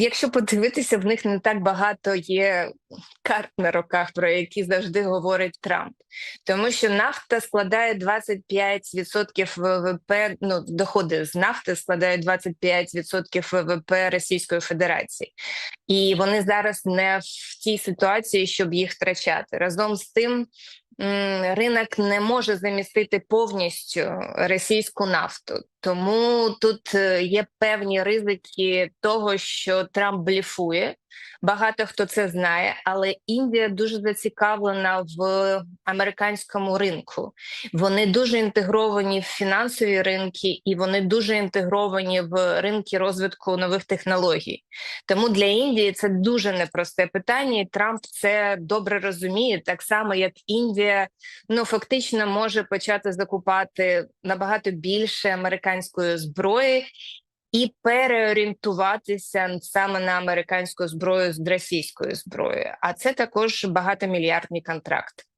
Якщо подивитися, в них не так багато є карт на руках, про які завжди говорить Трамп, тому що нафта складає 25% ВВП, ну доходи з нафти складають 25% ВВП Російської Федерації, і вони зараз не в тій ситуації, щоб їх втрачати. Разом з тим. Ринок не може замістити повністю російську нафту, тому тут е, є певні ризики того, що Трамп бліфує. Багато хто це знає, але Індія дуже зацікавлена в американському ринку. Вони дуже інтегровані в фінансові ринки, і вони дуже інтегровані в ринки розвитку нових технологій. Тому для Індії це дуже непросте питання. і Трамп це добре розуміє, так само як Індія ну фактично може почати закупати набагато більше американської зброї. І переорієнтуватися саме на американську зброю з російською зброєю, а це також багатомільярдний контракти.